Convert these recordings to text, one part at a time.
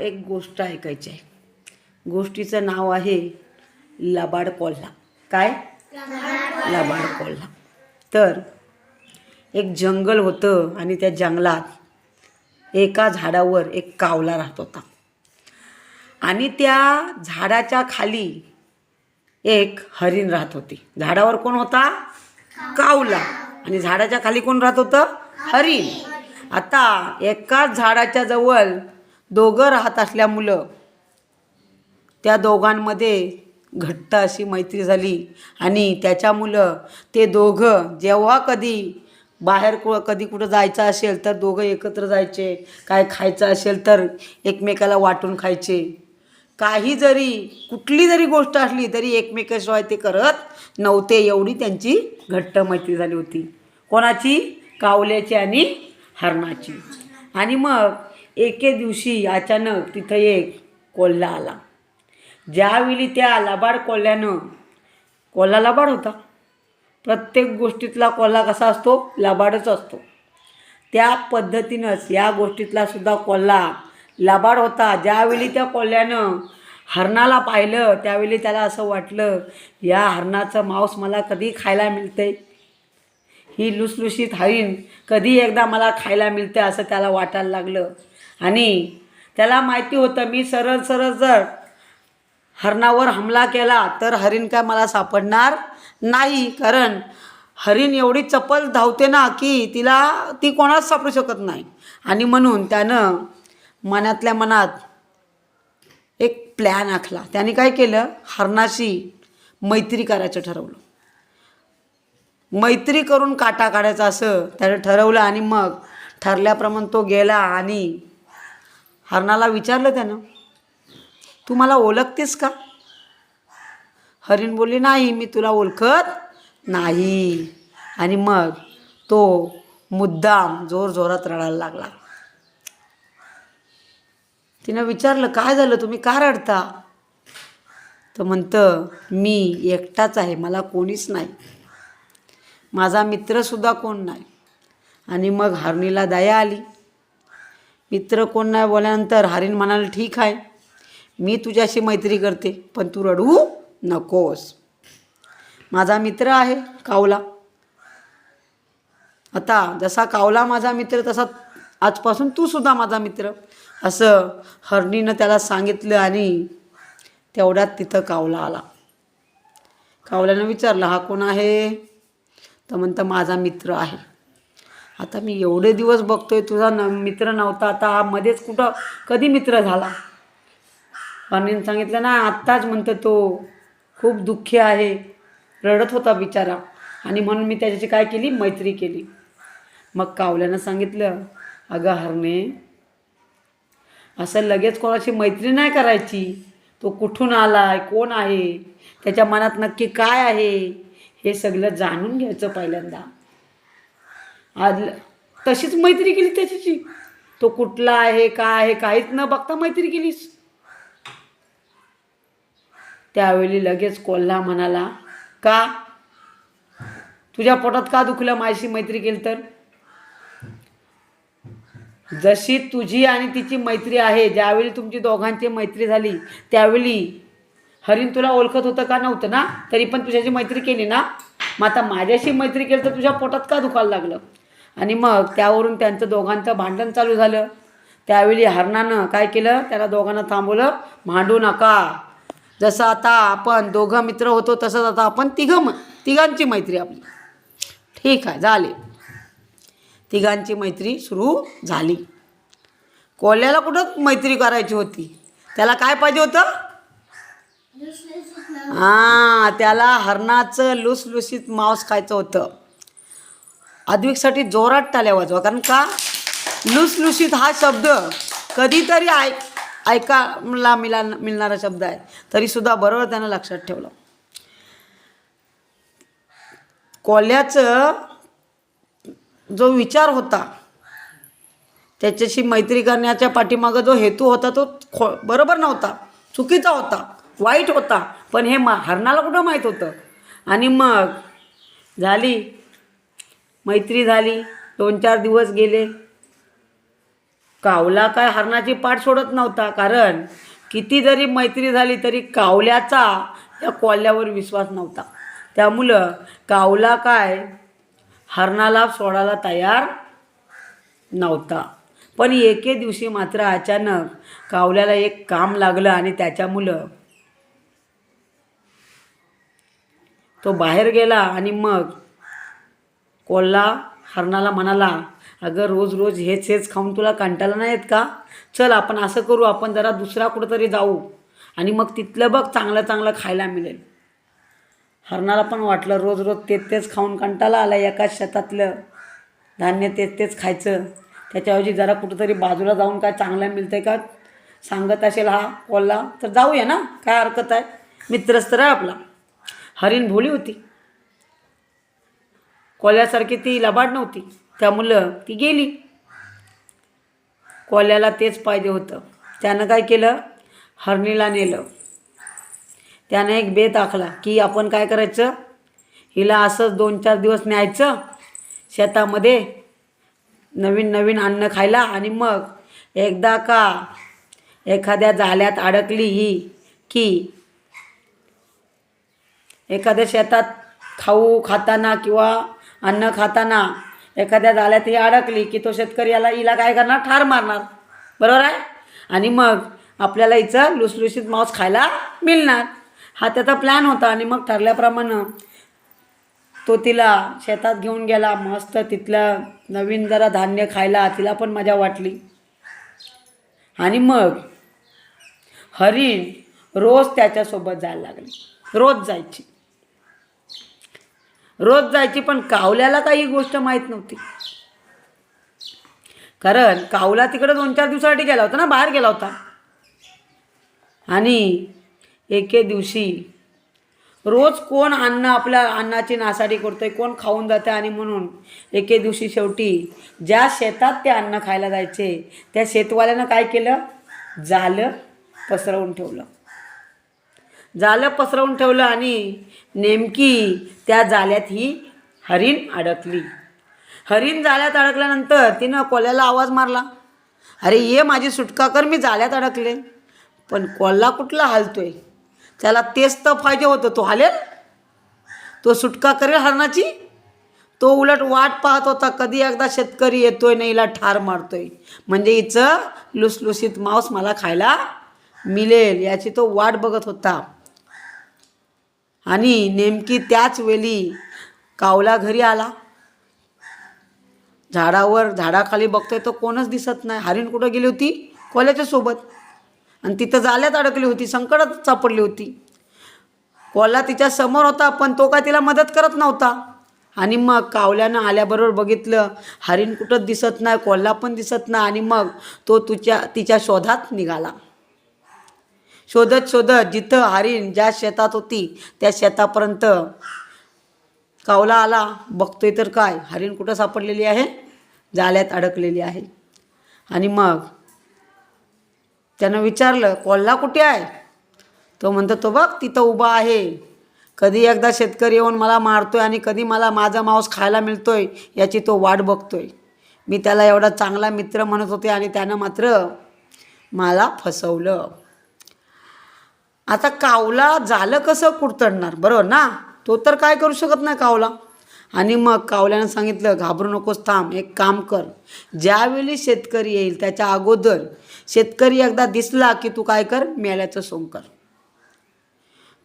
एक गोष्ट ऐकायची आहे. गोष्टीचं नाव आहे लबाड कोल्हा काय? लबाड कोल्हा तर एक जंगल होतं आणि त्या जंगलात एका झाडावर एक कावला राहत होता. आणि त्या झाडाच्या खाली एक हरिण राहत होती. झाडावर कोण होता? कावला. आणि झाडाच्या खाली कोण राहत होतं? हरिण. आता एकाच झाडाच्या जवळ दोघं राहत असल्यामुळं त्या दोघांमध्ये घट्ट अशी मैत्री झाली. आणि त्याच्यामुळं ते दोघं जेव्हा कधी बाहेर कु कधी कुठं जायचं असेल तर दोघं एकत्र जायचे. काय खायचं असेल तर एकमेकाला वाटून खायचे. काही जरी कुठली जरी गोष्ट असली तरी एकमेकाशिवाय ते करत नव्हते एवढी त्यांची घट्ट मैत्री झाली होती. कोणाची? कावल्याची आणि हरणाची. आणि मग एके दिवशी अचानक तिथं एक कोल्हा आला. ज्यावेळी त्या लबाड कोल्ह्यानं कोल्हा लबाड होता. प्रत्येक गोष्टीतला कोल्हा कसा असतो? लबाडच असतो. त्या पद्धतीनंच या गोष्टीतला सुद्धा कोल्हा लबाड होता. ज्यावेळी त्या कोल्ह्यानं हरणाला पाहिलं त्यावेळी त्याला असं वाटलं या हरणाचं मांस मला कधी खायला मिळतंय? ही लुसलुशीत हरीण कधी एकदा मला खायला मिळते असं त्याला वाटायला लागलं. आणि त्याला माहिती होतं मी सरळ सरळ जर हरणावर हमला केला तर हरिण काय मला सापडणार नाही. कारण हरिण एवढी चपल धावते ना की तिला ती कोणाच सापडू शकत नाही. आणि म्हणून त्यानं मनातल्या मनात एक प्लॅन आखला. त्याने काय केलं? हरणाशी मैत्री करायचं ठरवलं. मैत्री करून काटा काढायचा असं त्यानं ठरवलं आणि मग ठरल्याप्रमाणे तो गेला आणि हरणाला विचारलं त्यानं तू मला ओळखतेस का? हरिण बोलली नाही मी तुला ओळखत नाही. आणि मग तो मुद्दाम जोर जोरात रडायला लागला. तिनं विचारलं काय झालं? तुम्ही का रडता? तर म्हणतं मी एकटाच आहे मला कोणीच नाही. माझा मित्रसुद्धा कोण नाही. आणि मग हरणीला दया आली. मित्र कोण नाही बोलल्यानंतर हरिण म्हणाला ठीक आहे मी तुझ्याशी मैत्री करते पण तू रडू नकोस. माझा मित्र आहे कावला. आता जसा कावला माझा मित्र तसा आजपासून तू सुद्धा माझा मित्र. असं हरणीनं त्याला सांगितलं आणि तेवढ्यात तिथं कावला आला. कावल्यानं विचारलं हा कोण आहे? तर म्हणतं माझा मित्र आहे. आता मी एवढे दिवस बघतोय तुझा न मित्र नव्हता. आता हा मध्येच कुठं कधी मित्र झाला? हरणीनं सांगितलं ना आत्ताच म्हणतो तो. खूप दुःखी आहे. रडत होता बिचारा. आणि म्हणून मी त्याच्याशी काय केली? मैत्री केली. मग कावल्यानं सांगितलं अगं हरणे असं लगेच कोणाशी मैत्री नाही करायची. तो कुठून आलाय? कोण आहे? त्याच्या मनात नक्की काय आहे? हे सगळं जाणून घ्यायचं पहिल्यांदा. आज तशीच मैत्री केली त्याच्याशी. तो कुठला आहे काय आहे काहीच न बघता मैत्री केलीस. त्यावेळी लगेच कोल्हा म्हणाला का? तुझ्या पोटात का दुखलं माझी मैत्री केली तर? जशी तुझी आणि तिची मैत्री आहे ज्यावेळी तुमची दोघांची मैत्री झाली त्यावेळी हरिण तुला ओळखत होतं का नव्हतं ना? तरी पण तुझ्याची मैत्री केली ना? मग आता माझ्याशी मैत्री केली तर तुझ्या पोटात का दुखायला लागलं? आणि मग त्यावरून त्यांचं दोघांचं भांडण चालू झालं. त्यावेळी हरणानं काय केलं? त्याला दोघांना थांबवलं. भांडू नका. जसं आता आपण दोघं मित्र होतो तसंच आता आपण तिघं म तिघांची मैत्री आपली. ठीक आहे झाले. तिघांची मैत्री सुरू झाली. कोल्ह्याला कुठं मैत्री करायची होती? त्याला काय पाहिजे होतं? हां त्याला हरणाचं लुसलुसीत मांस खायचं होतं. अद्विकसाठी जोरात टाल्या वाजवा कारण का? लुसलुसीत हा शब्द कधीतरी ऐक ऐकायला मिला मिळणारा शब्द आहे. तरीसुद्धा बरोबर त्यानं लक्षात ठेवलं. कोल्ह्याचं जो विचार होता त्याच्याशी मैत्री करण्याच्या पाठीमागं जो हेतू होता तो खो बरोबर नव्हता चुकीचा होता. वाईट होता. पण हे मा हरणाला कुठं माहीत होतं? आणि मग झाली. मैत्री झाली. दोन चार दिवस गेले. कावला काय हरणाची पाठ सोडत नव्हता. कारण किती जरी मैत्री झाली तरी कावल्याचा या कोल्ह्यावर विश्वास नव्हता. त्यामुळं कावला काय हरणाला सोडायला तयार नव्हता. पण एके दिवशी मात्र अचानक कावल्याला एक काम लागलं आणि त्याच्यामुळं तो बाहेर गेला आणि मग कोल्हा हरणाला म्हणाला अगं रोज रोज हेच हेच खाऊन तुला कंटाळा नाही येत का? चल आपण असं करू आपण जरा दुसरा कुठंतरी जाऊ. आणि मग तिथलं बघ चांगलं चांगलं खायला मिळेल. हरणाला पण वाटलं रोज रोज तेच तेच खाऊन कंटाळा आला एकाच शेतातलं. धान्य तेच तेच खायचं. त्याच्याऐवजी जरा कुठंतरी बाजूला जाऊन काय चांगलं मिळतं आहे का? सांगत असेल हा कोल्हा. तर जाऊया ना काय हरकत आहे? मित्रच तर आहे आपला. हरीण भोळी होती. कोल्यासारखी ती लबाड नव्हती. त्यामुळं ती गेली. कोल्याला तेच पाहिजे होतं. त्यानं काय केलं? हरणीला नेलं. त्यानं एक बेत आखला की आपण काय करायचं? हिला असंच दोन चार दिवस न्यायचं. शेतामध्ये नवीन नवीन अन्न खायला आणि मग एकदा का एखाद्या जाल्यात अडकली ही की एखाद्या शेतात खाऊ खाताना किंवा अन्न खाताना एखाद्या जाल्यात ही अडकली की तो शेतकरी याला हिला काय करणार? ठार मारणार. बरोबर आहे? आणि मग आपल्याला हिचं लुसलुसीत मांस खायला मिळणार. हा त्याचा प्लॅन होता आणि मग ठरल्याप्रमाणे तो तिला शेतात घेऊन गेला. मस्त तिथलं नवीन जरा धान्य खायला तिला पण मजा वाटली. आणि मग हरिण रोज त्याच्यासोबत जायला लागली. रोज जायची. रोज जायची पण कावल्याला काही गोष्ट माहीत नव्हती. कारण कावला तिकडे दोन चार दिवसासाठी गेला होता ना बाहेर गेला होता. आणि एके दिवशी रोज कोण अन्न आपल्या अन्नाची नासाडी करतोय कोण खाऊन जाते आणि म्हणून एके दिवशी शेवटी ज्या शेतात ते अन्न खायला जायचे त्या शेतवाल्यानं काय केलं? जालं पसरवून ठेवलं. जालं पसरवून ठेवलं आणि नेमकी त्या जाल्यात ही हरीण अडकली. हरीण जाल्यात अडकल्यानंतर तिनं कोल्याला आवाज मारला अरे ये माझी सुटका कर मी जाल्यात अडकले. पण कोल्हा कुठला हलतोय? त्याला तेच तर पाहिजे होतं. तो हालेल? तो सुटका करेल हरणाची? तो उलट वाट पाहत होता कधी एकदा शेतकरी येतोय ना हिला ठार मारतोय. म्हणजे हिचं लुसलुसीत मांस मला खायला मिळेल याची तो वाट बघत होता. आणि नेमकी त्याच वेळी कावला घरी आला. झाडावर झाडाखाली बघतोय तर कोणच दिसत नाही. हरिण कुठं गेली होती? कोल्याच्या सोबत. आणि तिथं जाल्यात अडकली होती संकटात सापडली होती. कोल्हा तिच्या समोर होता पण तो काय तिला मदत करत नव्हता. आणि मग कावल्यानं आल्याबरोबर बघितलं हरिण कुठंच दिसत नाही कोल्हा पण दिसत नाही. आणि मग तो तुझ्या तिच्या शोधात निघाला. शोधत शोधत जिथं हरिण ज्या शेतात होती त्या शेतापर्यंत कावला आला. बघतोय तर काय? हरिण कुठं सापडलेली आहे? जाल्यात अडकलेली आहे. आणि मग त्यानं विचारलं कोल्हा कुठे आहे? तो म्हणतो तो बघ तिथं उभा आहे. कधी एकदा शेतकरी येऊन मला मारतोय आणि कधी मला माझा मांस खायला मिळतोय याची तो वाट बघतोय. मी त्याला एवढा चांगला मित्र म्हणत होते आणि त्यानं मात्र मला फसवलं. आता कावला झालं कसं कुडतडणार? बरोबर ना? तो तर काय करू शकत नाही कावला. आणि मग कावल्यानं सांगितलं घाबरू नकोस थांब एक काम कर. ज्यावेळी शेतकरी येईल त्याच्या अगोदर शेतकरी एकदा दिसला की तू काय कर? मेल्याचं सोंग कर.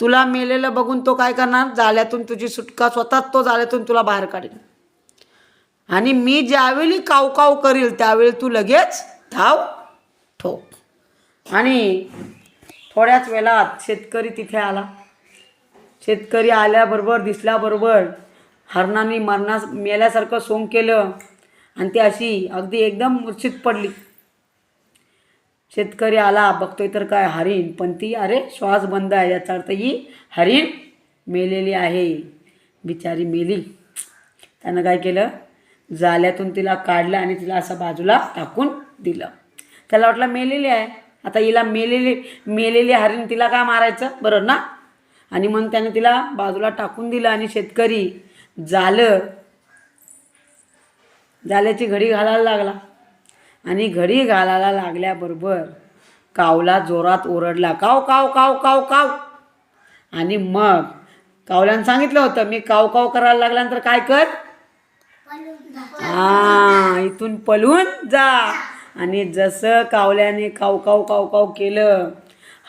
तुला मेलेलं बघून तो काय करणार? जाल्यातून तुझी सुटका स्वतःच तो जाल्यातून तुला बाहेर काढेल. आणि मी ज्यावेळी काव काव करील त्यावेळी तू लगेच धाव ठोक. आणि थोड्याच वेळात शेतकरी तिथे आला. शेतकरी आल्याबरोबर दिसल्याबरोबर हरणाने मरणास मेल्यासारखं सोंग केलं आणि ती अशी अगदी एकदम मूर्छित पडली. शेतकरी आला बघतोय तर काय हरिण पण ती अरे श्वास बंद आहे याचा अर्थ ही हरिण मेलेली आहे. बिचारी मेली. त्यानं काय केलं? जाल्यातून तिला काढलं आणि तिला असं बाजूला टाकून दिलं. त्याला वाटलं मेलेली आहे. आता हिला मेलेली मेलेली हरीण तिला काय मारायचं? बरोबर ना? आणि मग त्यानं तिला बाजूला टाकून दिलं आणि शेतकरी जालं जाल्याची घडी घालायला लागला. आणि घडी घालायला लागल्याबरोबर कावला जोरात ओरडला काव काव काव काव काव. आणि मग कावल्यानं सांगितलं होतं मी काव काव करायला लागल्यानंतर काय कर? हा इथून पळून जा. आणि जसं कावल्याने काव काव केलं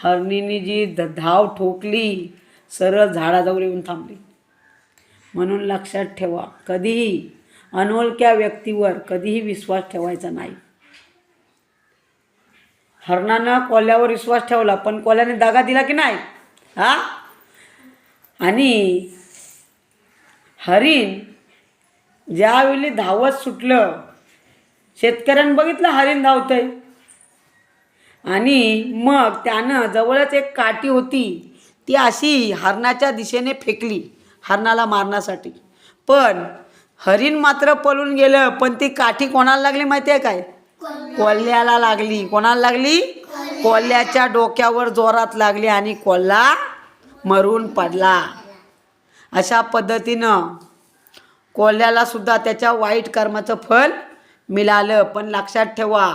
हरणीने जी ध- धाव ठोकली सरळ झाडाजवळ येऊन थांबली. म्हणून लक्षात ठेवा कधीही अनोळख्या व्यक्तीवर कधीही विश्वास ठेवायचा नाही. हरणानं कोल्ह्यावर विश्वास ठेवला पण कोल्ह्याने दागा दिला की नाही? हा? आणि हरिण ज्यावेळी धावत सुटलं शेतकऱ्यानं बघितलं हरिण धावतंय. आणि मग त्यानं जवळच एक काठी होती ती अशी हरणाच्या दिशेने फेकली हरणाला मारण्यासाठी. पण हरिण मात्र पळून गेलं पण ती काठी कोणाला लागली माहिती आहे काय? कोल्ह्याला लागली. कोणाला लागली? कोल्ह्याच्या डोक्यावर जोरात लागली आणि कोल्हा मरून पडला. अशा पद्धतीनं कोल्ह्याला सुद्धा त्याच्या वाईट कर्माचं फल मिळालं पण लक्षात ठेवा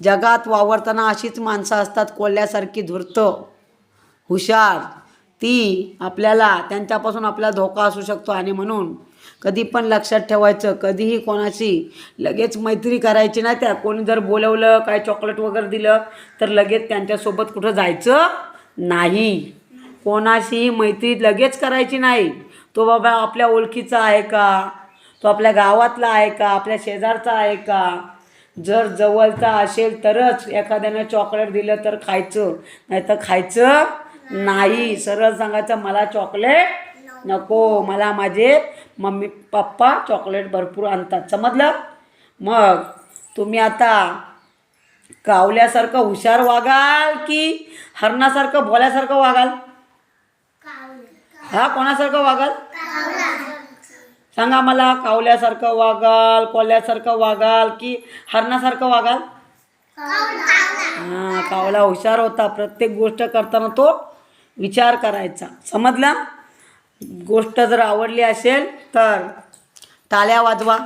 जगात वावरताना अशीच माणसं असतात कोल्ह्यासारखी धूर्त हुशार. ती आपल्याला त्यांच्यापासून आपला धोका असू शकतो आणि म्हणून कधी पण लक्षात ठेवायचं कधीही कोणाशी लगेच मैत्री करायची नाही त्या कोणी जर बोलवलं काय चॉकलेट वगैरे दिलं तर लगेच त्यांच्यासोबत कुठं जायचं नाही. कोणाशीही मैत्री लगेच करायची नाही. तो बाबा आपल्या ओळखीचा आहे का? तो आपल्या गावातला आहे का? आपल्या शेजारचा आहे का? जर जवळचा असेल तरच एखाद्यानं चॉकलेट दिलं तर खायचं. नाही तर खायचं नाही. सरळ सांगायचं मला चॉकलेट नको. मला माझे मम्मी पप्पा चॉकलेट भरपूर आणतात. समजलं? मग तुम्ही आता कावल्यासारखं हुशार वागाल की हरणासारखं भोल्यासारखं वागाल? हा कोणासारखं वागाल? सांगा मला कावल्यासारखं वागाल कोल्यासारखं वागाल की हरणासारखं वागाल? हा कावला हुशार होता. प्रत्येक गोष्ट करताना तो विचार करायचा. समजला? गोष्ट जर आवडली असेल तर टाळ्या वाजवा.